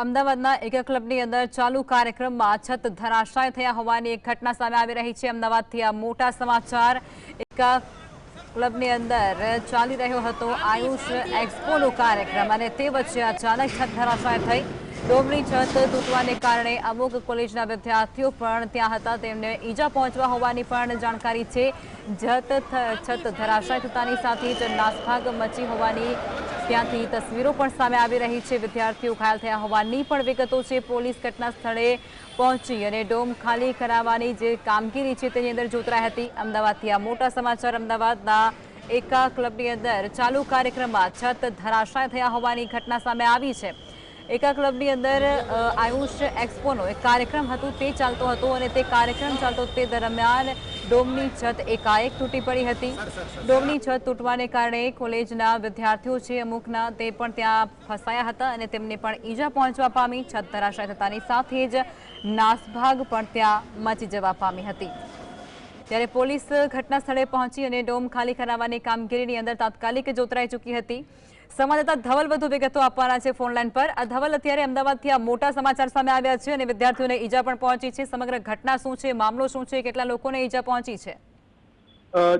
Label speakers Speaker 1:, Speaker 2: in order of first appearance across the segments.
Speaker 1: અમદાવાદના એક ક્લબની અંદર ચાલુ કાર્યક્રમમાં છત ધરાશાય થયા હોવાની એક ઘટના સામે આવી રહી છે. અમદાવાદથી આ મોટા સમાચાર એક ક્લબની અંદર ચાલી રહ્યો હતો. આયુષ એક્સપોનો કાર્યક્રમ અને તે વચ્ચે અચાનક છત ધરાશાય થઈ. ડોમની છત તૂટવાને કારણે અમુક કોલેજના વિદ્યાર્થીઓ પણ ત્યાં હતા. તેમને ઈજા પહોંચવા હોવાની પણ જાણકારી છે. જત છત ધરાશાય થતાની સાથે જ નાસભાગ મચી હોવાની ત્યાંથી તસવીરો પણ સામે આવી રહી છે. વિદ્યાર્થીઓ ઘાયલ થયા હોવાની પણ વિગતો છે. પોલીસ ઘટના સ્થળે પહોંચી અને ડોમ ખાલી કરાવવાની જે કામગીરી છે તેની અંદર જોતરાઈ હતી. અમદાવાદથી આ મોટા સમાચાર અમદાવાદના એકા ક્લબની અંદર ચાલુ કાર્યક્રમમાં છત ધરાશાય થયા હોવાની ઘટના સામે આવી છે. એકા ક્લબની અંદર આયુષ એક્સપોનો એક કાર્યક્રમ હતો, તે ચાલતો હતો અને તે કાર્યક્રમ ચાલતો તે દરમિયાન ડોમની છત એકાએક તૂટી પડી હતી. ડોમની છત તૂટવાને કારણે કોલેજના વિદ્યાર્થીઓ છે અમુકના તે પણ ત્યાં ફસાયા હતા અને તેમને પણ ઈજા પહોંચવા પામી. છત ધરાશાય થતાની સાથે જ નાસભાગ પણ ત્યાં મચી જવા પામી હતી. ત્યારે પોલીસ ઘટના સ્થળે પહોંચી અને ડોમ ખાલી કરાવવાની કામગીરીની અંદર તાત્કાલિક જોતરાઈ ચૂકી હતી. સંવાદદાતા ધવલ વધુ વિગતો આપવાના છે ફોનલાઈન પર. આ ધવલ અત્યારે અમદાવાદથી આ મોટા સમાચાર સામે આવ્યા છે અને વિદ્યાર્થીઓને ઈજા પણ પહોંચી છે. સમગ્ર ઘટના શું છે, મામલો શું છે, કેટલા લોકોને ઈજા પહોંચી છે?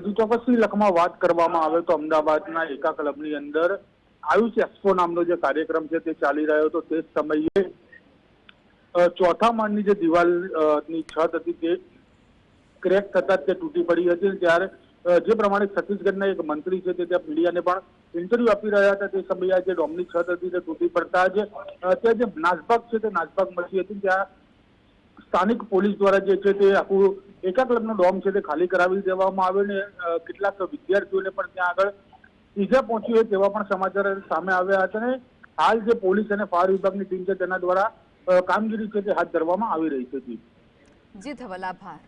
Speaker 2: જો ચોક્કસથી લખમાં વાત કરવામાં આવે તો અમદાવાદના એકા ક્લબની અંદર આયુષ એક્સપો નામનો જે કાર્યક્રમ છે તે ચાલી રહ્યો હતો. તે સમયે ચોથા માળની જે દિવાલની છત હતી તે ક્રેક થતા તે તૂટી પડી હતી ત્યારે જે પ્રમાણે છત્તીસગઢના એક મંત્રી છે તે ત્યાં મીડિયાને પણ ઇન્ટરવ્યુ આપી રહ્યા હતા. તે સમયે જે ડોમની છત હતી તે તૂટી પડતા જ ત્યાં જે નાસભાગ છે તે નાસભાગ મચી હતી ત્યાં સ્થાનિક પોલીસ દ્વારા જે છે તે આખું એકા ડોમ છે તે ખાલી કરાવી દેવામાં આવ્યો ને કેટલાક વિદ્યાર્થીઓને પણ ત્યાં આગળ ઈજા પહોંચી હોય તેવા પણ સમાચાર સામે આવ્યા હતા ને, હાલ જે પોલીસ અને ફાયર વિભાગની ટીમ છે તેના દ્વારા કામગીરી છે તે હાથ ધરવામાં આવી રહી છે
Speaker 1: જી, ધવલ, આભાર.